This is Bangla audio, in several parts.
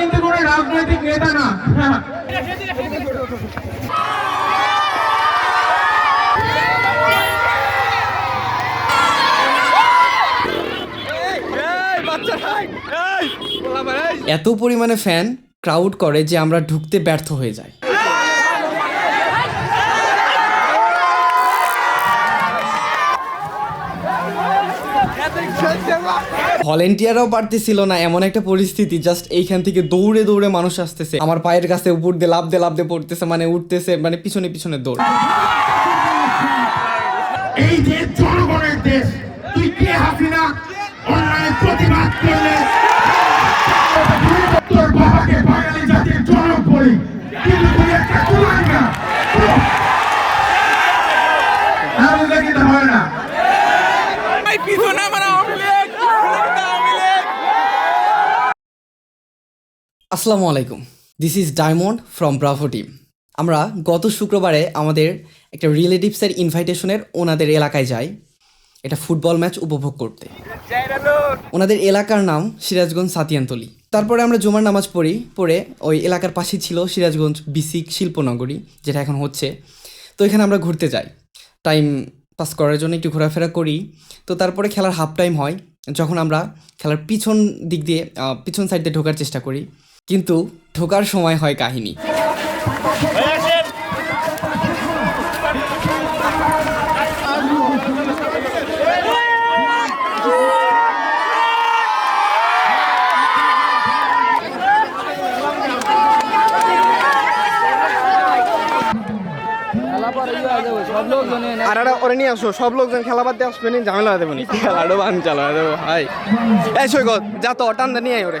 কিন্তু কোনো রাজনৈতিক নেতা না। এত পরিমাণে ফ্যান ক্রাউড করে যে আমরা ঢুকতে ব্যর্থ হয়ে যাই। ভলেন্টিয়াররাও পারতেছিল না, এমন একটা পরিস্থিতি জাস্ট এইখান থেকে দৌড়ে দৌড়ে মানুষ আসতেছে। আমার পায়ের কাছে উপর দিয়ে লাভ দিয়ে লাভ দিয়ে পড়তেছে মানে উঠতেছে মানে পিছনে পিছনে দৌড়। এই দেশ জনগণের দেশ, তুই কে হাসিনা? অন্যায় প্রতিবাদ করলে তোর বাবাকে বাঙালি জাতির জনক বলি কিন্তু তুই একটা কুলাঙ্গা এমন কিন্তু হয় না আসসালামু আলাইকুম। This is Diamond from Bravo team আমরা গত শুক্রবারে আমাদের একটা রিলেটিভসের ইনভাইটেশনের ওনাদের এলাকায় যাই। এটা ফুটবল ম্যাচ উপভোগ করতে। ওনাদের এলাকার নাম সিরাজগঞ্জ সাতিয়ানতলি। তারপরে আমরা জুমার নামাজ পড়ি, পড়ে ওই এলাকার পাশেই ছিল সিরাজগঞ্জ বিসিক শিল্পনগরী, যেটা এখন হচ্ছে। তো এখানে আমরা ঘুরতে যাই। টাইম পাস করার জন্য একটু ঘোরাফেরা করি। তো তারপরে খেলার হাফ টাইম হয়। যখন আমরা খেলার পিছন দিক দিয়ে পিছন সাইড দিয়ে ঢোকার চেষ্টা করি। কিন্তু ঢোকার সময় হয় কাহিনী। আর একটা নিয়ে আসো সব লোকজন খেলা বাদ দিয়ে আসবে নি ঝামেলা দেবো নি। খেলাটা বান চালা দেবো হাই এই সৈকত যা তো টান্দা নিয়ে আয় ওরে।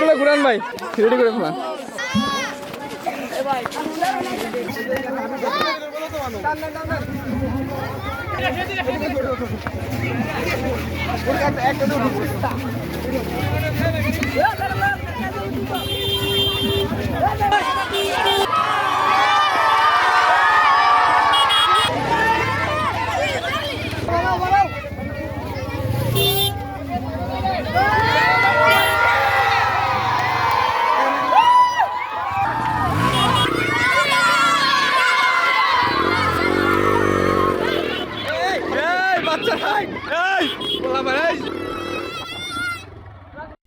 গুলো ঘুরান ভাই। রেডি করে ফেলান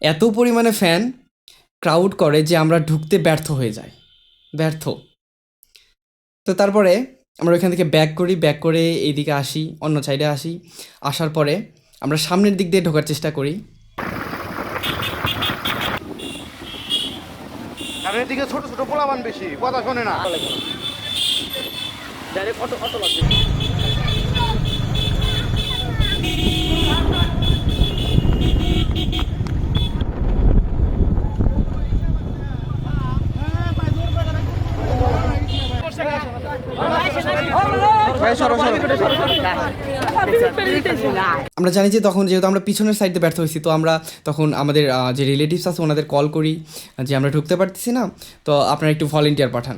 এত পরিমাণে ফ্যান ক্রাউড করে যে আমরা ঢুকতে ব্যর্থ হয়ে যাই। ব্যর্থ। তো তারপরে আমরা ওইখান থেকে ব্যাক করি ব্যাক করে এইদিকে আসি অন্য সাইডে আসি। আসার পরে আমরা সামনের দিক দিয়ে ঢোকার চেষ্টা করি। ছোট ছোট পোলাবান বেশি কথা শোনে না। আমরা জানি যে তখন যেহেতু আমরা পিছনের সাইডে ব্যর্থ হয়েছি তো আমরা তখন আমাদের যে রিলেটিভস আছে ওনাদের কল করি যে আমরা ঢুকতে পারতেছি না তো আপনারা একটু ভলেন্টিয়ার পাঠান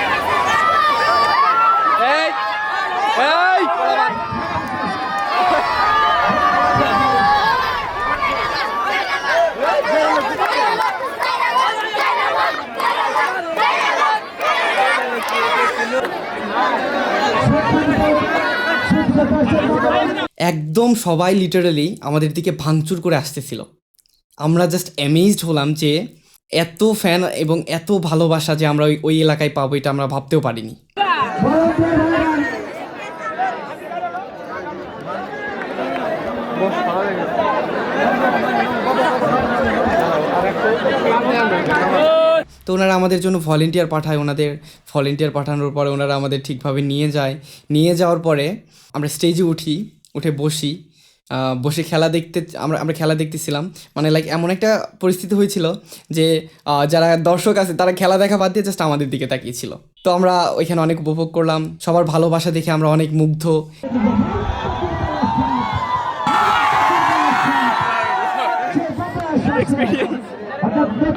এই এই একদম সবাই লিটারালি আমাদের দিকে ভাঙচুর করে আসতেছিল। আমরা জাস্ট অ্যামেজড হলাম যে এত ফ্যান এবং এত ভালোবাসা যে আমরা ওই এলাকায় পাবো, এটা আমরা ভাবতেও পারিনি। তো ওনারা আমাদের জন্য ভলেন্টিয়ার পাঠায়, ওনাদের ভলেন্টিয়ার পাঠানোর পরে ওনারা আমাদের ঠিকভাবে নিয়ে যায়। নিয়ে যাওয়ার পরে আমরা স্টেজে উঠি। উঠে বসি। বসে খেলা দেখতে, আমরা আমরা খেলা দেখতেছিলাম। মানে লাইক এমন একটা পরিস্থিতি হয়েছিল যে যারা দর্শক আছে, তারা খেলা দেখা বাদ দিয়ে জাস্ট আমাদের দিকে তাকিয়েছিল। তো আমরা ওইখানে অনেক উপভোগ করলাম। সবার ভালোবাসা দেখে আমরা অনেক মুগ্ধ।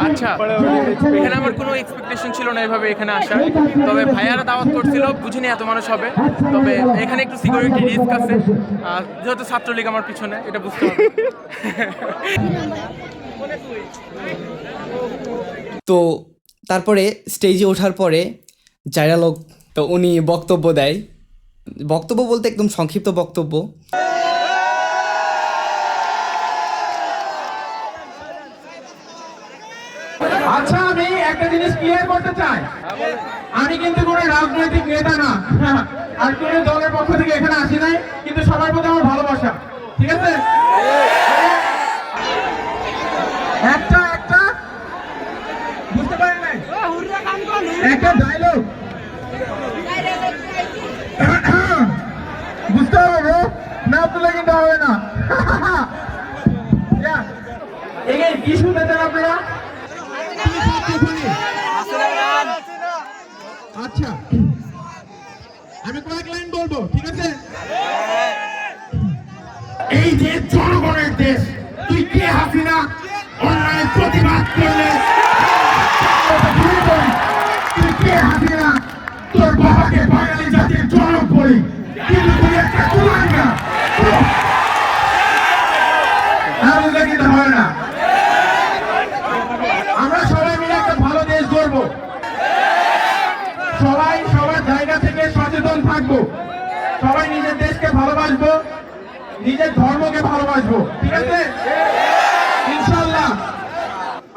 আচ্ছা এখানে আমার কোনো এক্সপেকটেশন ছিল না এভাবে এখানে আসার। তবে ভাইয়ারা দাওয়াত করছিল বুঝিনি এত মানুষ হবে। তবে এখানে একটু সিকিউরিটি রিস্ক আছে। যেহেতু ছাত্রলীগ আমার পিছনে, এটা বুঝতে তো তারপরে স্টেজে ওঠার পরে জায়রা লোক তো উনি বক্তব্য দেয়। বক্তব্য বলতে একদম সংক্ষিপ্ত বক্তব্য আচ্ছা আমি একটা জিনিস ক্লিয়ার করতে চাই আমি কিন্তু কোনো রাজনৈতিক নেতা না। আর কোনো দলের পক্ষ থেকে এখানে আসি নাই, কিন্তু সবার প্রতি আমার ভালোবাসা। ঠিক আছে? একটা একটা। বুঝতে পারেন নাই? একটা ডায়লগ বুঝতে হবে না তুলে কিন্তু হবে না। কি শুনতে চান আপনারা আচ্ছা আমি কয়েক লাইন বলব? ঠিক আছে? এই যে জনগণের দেশ, তুই কে হাসিনা? অন্যায় প্রতিবাদ করলে। তুই কে হাসিনা? তোর বাবাকে বাঙালি জাতির জনক বলি। কিন্তু তুই একটা বুঝলে কিন্তু হয় না আমরা সবাই মিলে একটা ভালো দেশ গড়বো সবাই সবার জায়গা থেকে সচেতন থাকব সবাই নিজের দেশকে ভালোবাসবো নিজের ধর্মকে ভালোবাসবো ঠিক আছে ইনশাল্লাহ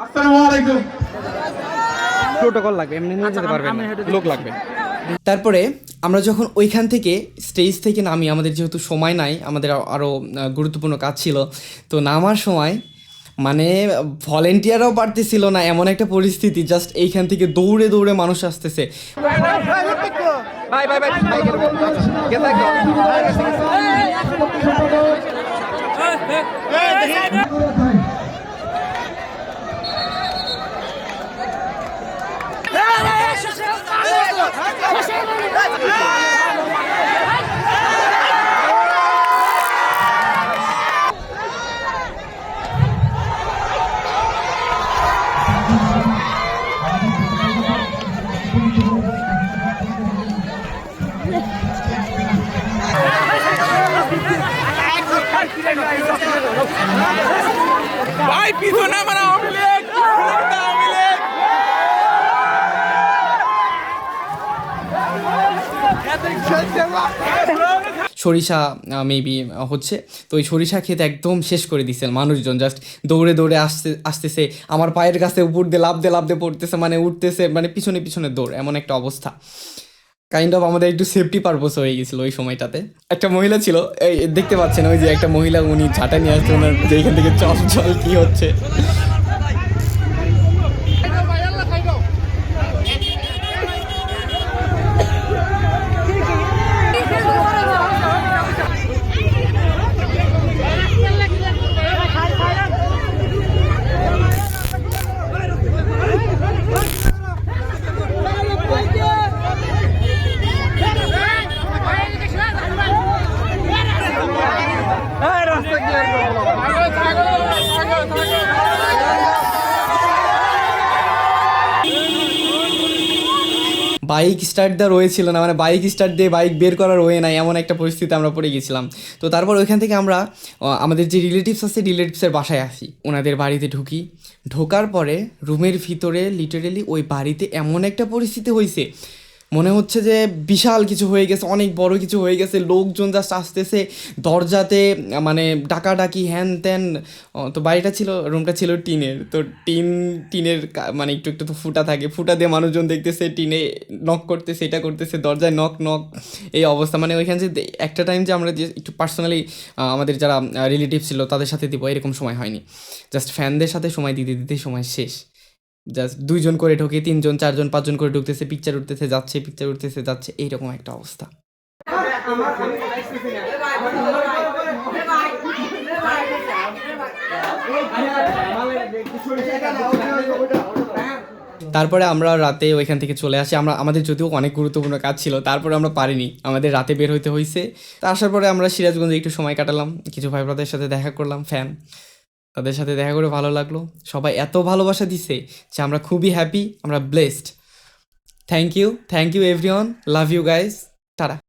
আসসালামু আলাইকুম প্রোটোকল লাগবে এমনি নিয়ে যেতে পারবেন লোক লাগবে তারপরে আমরা যখন ওইখান থেকে স্টেজ থেকে নামি আমাদের যেহেতু সময় নাই আমাদের আরও গুরুত্বপূর্ণ কাজ ছিল তো নামার সময় মানে ভলেন্টিয়ারও পারতেছিল না এমন একটা পরিস্থিতি জাস্ট এইখান থেকে দৌড়ে দৌড়ে মানুষ আসতেছে ভাই ভাই ভাই ভাই গেলে বল। গেলে একদম। ভাই, পিছনে আমার সরিষা মেবি হচ্ছে। তো ওই সরিষা খেতে একদম শেষ করে দিচ্ছে মানুষজন। জাস্ট দৌড়ে দৌড়ে আসতে আসতেছে। আমার পায়ের কাছে উপর দিয়ে লাভ দিয়ে লাভ দিয়ে পড়তেছে মানে উঠতেছে মানে পিছনে পিছনে দৌড়, এমন একটা অবস্থা। কাইন্ড অফ আমাদের একটু সেফটি পারপোজ হয়ে গেছিল ওই সময়টাতে। একটা মহিলা ছিল, এই দেখতে পাচ্ছেন ওই যে একটা মহিলা, উনি ঝাঁটা নিয়ে আসছে, ওনার যে এখান থেকে চল চল কি হচ্ছে। বাইক স্টার্ট দেওয়া রয়েছিল না মানে বাইক স্টার্ট দিয়ে বাইক বের করার ওয়ে নাই, এমন একটা পরিস্থিতি আমরা পড়ে গেছিলাম। তো তারপর ওইখান থেকে আমরা আমাদের যে রিলেটিভস আছে রিলেটিভসের বাসায় আসি। ওনাদের বাড়িতে ঢুকি। ঢোকার পরে রুমের ভিতরে লিটারেলি ওই বাড়িতে এমন একটা পরিস্থিতি হয়েছে মনে হচ্ছে যে বিশাল কিছু হয়ে গেছে, অনেক বড় কিছু হয়ে গেছে, লোকজন জাস্ট আসতেছে, দরজাতে মানে ডাকাডাকি, হ্যান ত্যান তো বাড়িটা ছিল রুমটা ছিল টিনের, তো টিন, টিনের মানে একটু একটু তো ফুটা থাকে, ফুটা দিয়ে মানুষজন দেখতেছে, টিনে নক করতেছে, এটা করতেছে, দরজায় নক নক এই অবস্থা মানে ওইখানে যে একটা টাইম যে আমরা যে একটু পার্সোনালি আমাদের যারা রিলেটিভ ছিল, তাদের সাথে দিব, এরকম সময় হয়নি জাস্ট ফ্যানদের সাথে সময় দিতে দিতে সময় শেষ। জাস্ট দুইজন করে ঢোকে, তিনজন, চারজন, পাঁচজন করে ঢুকতেছে পিকচার উঠতেছে, যাচ্ছে পিকচার উঠতেছে, যাচ্ছে, এইরকম একটা অবস্থা। তারপরে আমরা রাতে ওইখান থেকে চলে আসি। আমরা, আমাদের যদিও অনেক গুরুত্বপূর্ণ কাজ ছিল, তারপরে আমরা পারিনি। আমাদের রাতে বের হইতে হয়েছে তা আসার পরে আমরা সিরাজগঞ্জে একটু সময় কাটালাম, কিছু ভাই ব্রাদের সাথে দেখা করলাম ফ্যান তাদের সাথে দেখা করে ভালো লাগল। সবাই এত ভালোবাসা দিছে যে আমরা খুবই হ্যাপি আমরা blessed thank you thank you everyone love you guys তারা